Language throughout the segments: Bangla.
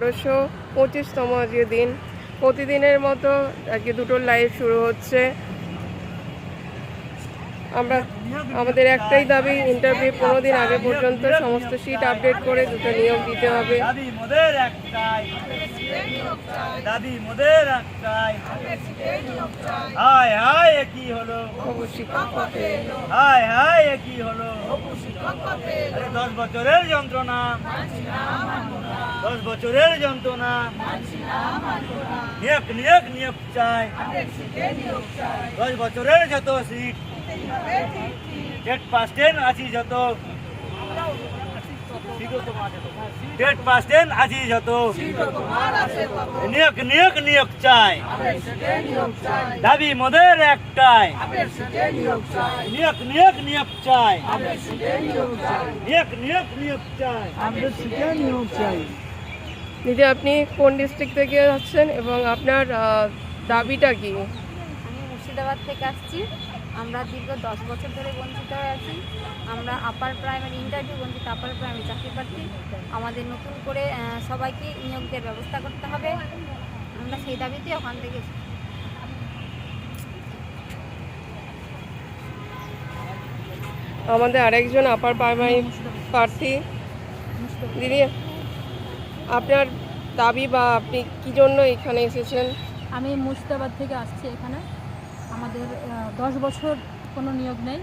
বারোশো পঁচিশতম আজকে দিন প্রতিদিনের মতো আজকে দুটো লাইভ শুরু হচ্ছে। আমরা আমাদের একটাই দাবি ইন্টারভিউ পনেরো দিন আগে পর্যন্ত সমস্ত সিট আপডেট করে দুটো নিয়োগ দিতে হবে। দশ বছরের যন্ত্রণা। দশ বছরের যন্ত্রণা। নিয়োগ নিয়োগ নিয়োগ চাই। দশ বছরের যত সিট ডেট পাস টেন আছি যত ডেট পাস টেন আছি যত নিয়োগ নিয়োগ নিয়োগ চাই। দাবি মোদের একটাই। নিয়োগ নিয়োগ নিয়োগ চাই। নিয়োগ নিয়োগ নিয়োগ চাই। নিয়োগ চাই দিদি আপনি কোন ডিস্ট্রিক্ট থেকে যাচ্ছেন এবং আপনার দাবিটা কি? আমি মুর্শিদাবাদ থেকে আসছি। আমরা দীর্ঘ দশ বছর ধরে বঞ্চিত হয়ে আছি। আমরা আপার প্রাইমারি ইন্টারভিউ বঞ্চিত আপার প্রাইমারি চাকরি প্রার্থী। আমাদের নতুন করে সবাইকে নিয়োগের ব্যবস্থা করতে হবে। আমরা সেই দাবিতে ওখান থেকে আমাদের আরেকজন আপার প্রাইমারি প্রার্থী। দিদি আপনার দাবি বা আপনি কি জন্য এখানে এসেছেন? আমি মুর্শিদাবাদ থেকে আসছি এখানে। আমাদের দশ বছর কোনো নিয়োগ নেই।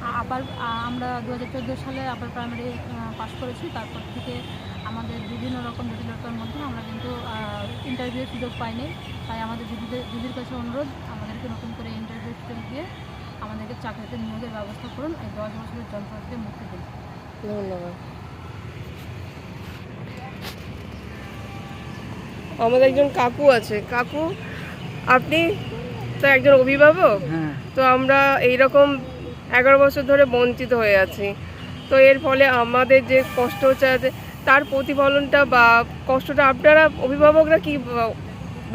আ- আপার আমরা দু হাজার চোদ্দ সালে আপার প্রাইমারি পাস করেছি। তারপর থেকে আমাদের বিভিন্ন রকম জটিলতার মধ্যে আমরা কিন্তু ইন্টারভিউর সুযোগ পাইনি। তাই আমাদের দিদিদের, দিদির কাছে অনুরোধ, আমাদেরকে নতুন করে ইন্টারভিউ সুযোগ দিয়ে আমাদেরকে চাকরিতে নিয়োগের ব্যবস্থা করুন। এই দশ বছরের যন্ত্র থেকে মুক্তি দিন। ধন্যবাদ। আমাদের একজন কাকু আছে। কাকু, আপনি তো একজন অভিভাবক তো আমরা এই রকম এগারো বছর ধরে বঞ্চিত হয়ে আছি। তো এর ফলে আমাদের যে কষ্ট হচ্ছে আছে, তার প্রতিফলনটা বা কষ্টটা আপনারা অভিভাবকরা কি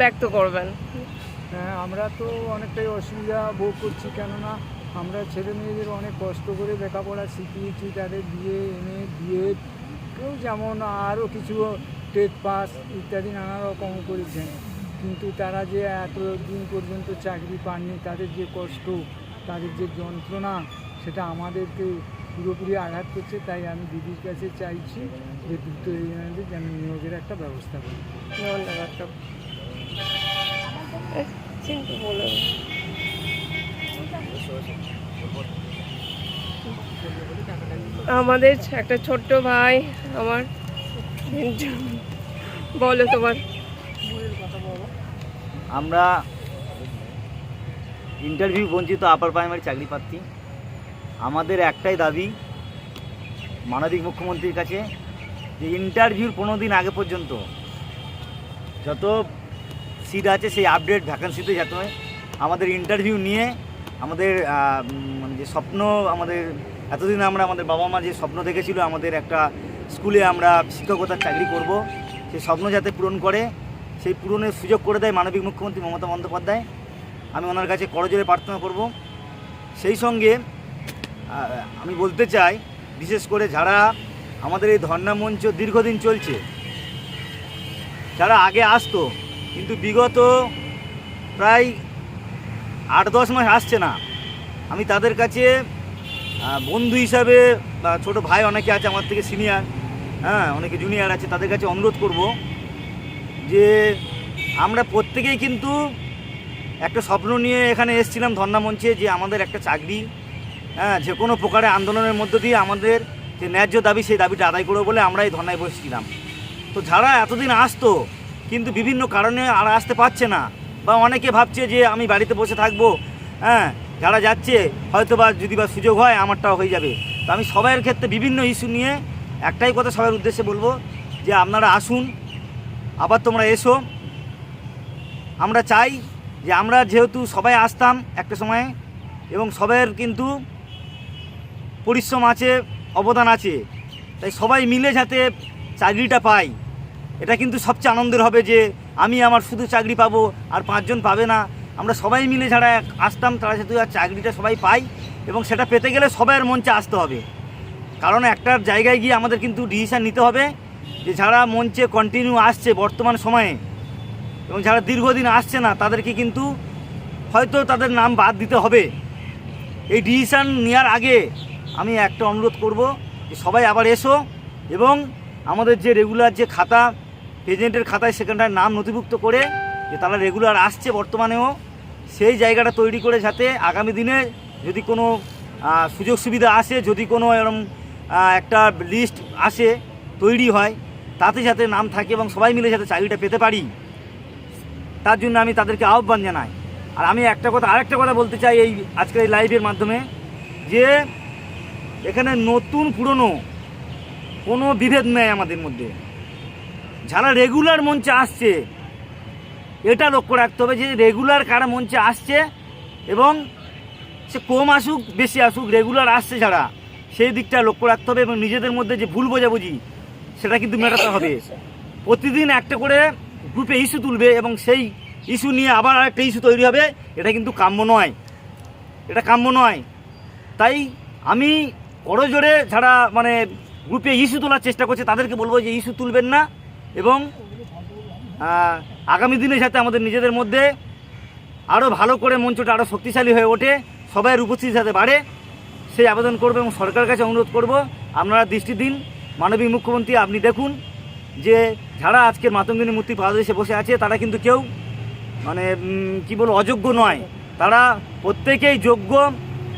ব্যক্ত করবেন? হ্যাঁ আমরা তো অনেকটাই অসুবিধা ভোগ করছি কেননা আমরা ছেলে মেয়েদের অনেক কষ্ট করে লেখাপড়া শিখিয়েছি তাদের বিয়ে এমএ বিএড কেউ যেমন আরও কিছু টেট পাস ইত্যাদি নানা রকম করেছেন। কিন্তু তারা যে এত দিন পর্যন্ত চাকরি পাননি, তাদের যে কষ্ট, তাদের যে যন্ত্রণা, সেটা আমাদেরকে পুরোপুরি আঘাত করছে। তাই আমি দিদির কাছে চাইছি যে দ্রুত এনাদের যেন নিয়োগের একটা ব্যবস্থা করি। আমাদের একটা ছোট্ট ভাই, আমার বলো তোমার। আমরা ইন্টারভিউ বঞ্চিত আপার প্রাইমারি চাকরি প্রার্থী। আমাদের একটাই দাবি, মানবিক মুখ্যমন্ত্রীর কাছে, যে ইন্টারভিউর পনেরো দিন আগে পর্যন্ত যত সিট আছে সেই আপডেট ভ্যাকান্সিতে যাতে আমাদের ইন্টারভিউ নিয়ে আমাদের মানে যে স্বপ্ন আমাদের, এতদিন আমরা আমাদের বাবা মা যে স্বপ্ন দেখেছিল আমাদের একটা স্কুলে আমরা শিক্ষকতার চাকরি করব সেই স্বপ্ন যাতে পূরণ করে। সেই পূরণের সুযোগ করে দেয় মানবিক মুখ্যমন্ত্রী মমতা বন্দ্যোপাধ্যায়। আমি ওনার কাছে করজোরে প্রার্থনা করব। সেই সঙ্গে আমি বলতে চাই, বিশেষ করে যারা আমাদের এই ধর্ণা মঞ্চ দীর্ঘদিন চলছে, যারা আগে আসতো, কিন্তু বিগত প্রায় আট দশ মাস আসছে না। আমি তাদের কাছে বন্ধু হিসাবে, বা ছোটো ভাই অনেকে আছে আমার থেকে সিনিয়র হ্যাঁ অনেকে জুনিয়র আছে, তাদের কাছে অনুরোধ করব যে আমরা প্রত্যেকেই কিন্তু একটা স্বপ্ন নিয়ে এখানে এসেছিলাম ধর্ণা মঞ্চে যে আমাদের একটা চাকরি হ্যাঁ যে কোনো প্রকারে আন্দোলনের মধ্য দিয়ে আমাদের যে ন্যায্য দাবি, সেই দাবিটা আদায় করব বলে আমরা এই ধর্নায় বসেছিলাম। তো যারা এতদিন আসতো, কিন্তু বিভিন্ন কারণে আর আসতে পারছে না, বা অনেকে ভাবছে যে আমি বাড়িতে বসে থাকব হ্যাঁ যারা যাচ্ছে হয়তো বা যদি বা সুযোগ হয়, আমারটাও হয়ে যাবে। তো আমি সবাইয়ের ক্ষেত্রে বিভিন্ন ইস্যু নিয়ে একটাই কথা সবার উদ্দেশ্যে বলব যে আপনারা আসুন আবার তোমরা এসো। আমরা চাই যে আমরা যেহেতু সবাই আসতাম একটা সময়ে, এবং সবাইয়ের কিন্তু পরিশ্রম আছে, অবদান আছে, তাই সবাই মিলে যাতে চাকরিটা পাই। এটা কিন্তু সবচেয়ে আনন্দের হবে যে আমি আমার শুধু চাকরি পাবো আর পাঁচজন পাবে না। আমরা সবাই মিলে যারা আসতাম, তারা যাতে আর চাকরিটা সবাই পাই এবং সেটা পেতে গেলে সবাইয়ের মঞ্চে আসতে হবে। কারণ একটা জায়গায় গিয়ে আমাদের কিন্তু ডিসিশান নিতে হবে। যে যারা মঞ্চে কন্টিনিউ আসছে বর্তমান সময়ে এবং যারা দীর্ঘদিন আসছে না, তাদেরকে কিন্তু হয়তো তাদের নাম বাদ দিতে হবে। এই ডিসিশান নেওয়ার আগে আমি একটা অনুরোধ করব যে সবাই আবার এসো এবং আমাদের যে রেগুলার যে খাতা প্রেজেন্টের খাতায় সেখানটায় নাম নথিভুক্ত করে যে তারা রেগুলার আসছে বর্তমানেও, সেই জায়গাটা তৈরি করে যাতে আগামী দিনে যদি কোনো সুযোগ সুবিধা আসে, যদি কোনো এরম একটা লিস্ট আসে, তৈরি হয় তাতে যাতে নাম থাকে এবং সবাই মিলে যাতে চাকরিটা পেতে পারি, তার জন্য আমি তাদেরকে আহ্বান জানাই। আর আমি একটা কথা, আরেকটা কথা বলতে চাই এই আজকের এই লাইভের মাধ্যমে, যে এখানে নতুন, পুরনো কোনো বিভেদ নেই আমাদের মধ্যে। যারা রেগুলার মঞ্চে আসছে, এটা লক্ষ্য রাখতে হবে যে রেগুলার কারা মঞ্চে আসছে এবং সে কম আসুক, বেশি আসুক রেগুলার আসছে যারা, সেই দিকটা লক্ষ্য রাখতে হবে এবং নিজেদের মধ্যে যে ভুল বোঝাবুঝি সেটা কিন্তু মেটাতে হবে। প্রতিদিন একটা করে গ্রুপে ইস্যু তুলবে এবং সেই ইস্যু নিয়ে আবার আরেকটা ইস্যু তৈরি হবে, এটা কিন্তু কাম্য নয়। এটা কাম্য নয়। তাই আমি করজোরে যারা মানে গ্রুপে ইস্যু তোলার চেষ্টা করছে, তাদেরকে বলব যে ইস্যু তুলবেন না এবং আগামী দিনে যাতে আমাদের নিজেদের মধ্যে আরও ভালো করে মঞ্চটা আরও শক্তিশালী হয়ে ওঠে, সবাইয়ের উপস্থিতি সাথে বাড়ে, সেই আবেদন করব এবং সরকারের কাছে অনুরোধ করব, আপনারা দৃষ্টি দিন মাননীয় মুখ্যমন্ত্রী, আপনি দেখুন যে যারা আজকের মাতঙ্গিনী মূর্তি পাদদেশে বসে আছে, তারা কিন্তু কেউ মানে কি বলব, অযোগ্য নয়। তারা প্রত্যেকেই যোগ্য,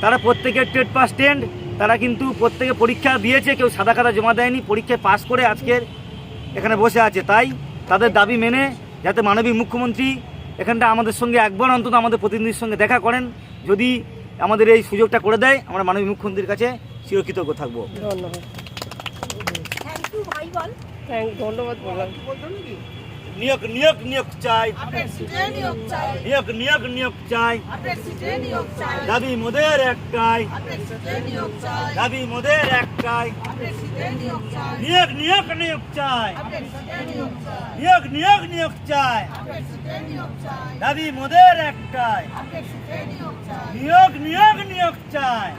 তারা প্রত্যেকের টেট পাস টেন্ড, তারা কিন্তু প্রত্যেকে পরীক্ষা দিয়েছে, কেউ সাদা খাতা জমা দেয়নি, পরীক্ষায় পাস করে আজকের এখানে বসে আছে। তাই তাদের দাবি মেনে যাতে মাননীয় মুখ্যমন্ত্রী এখানটা আমাদের সঙ্গে একবার অন্তত আমাদের প্রতিনিধির সঙ্গে দেখা করেন, যদি আমাদের এই সুযোগটা করে দেয়, আমরা মাননীয় মুখ্যমন্ত্রীর কাছে চিরকৃতজ্ঞ থাকব। ধন্যবাদ। থ্যাংক ধন্যবাদ বললাম নিয়োগ নিয়োগ নিয়োগ চাই নিয়োগ নিয়োগ নিয়োগ চাই দাবি মোদের একটাই দাবি মোদের একটাই নিয়োগ নিয়োগ নিয়োগ চাই নিয়োগ নিয়োগ নিয়োগ চাই দাবি মোদের একটাই নিয়োগ নিয়োগ নিয়োগ চাই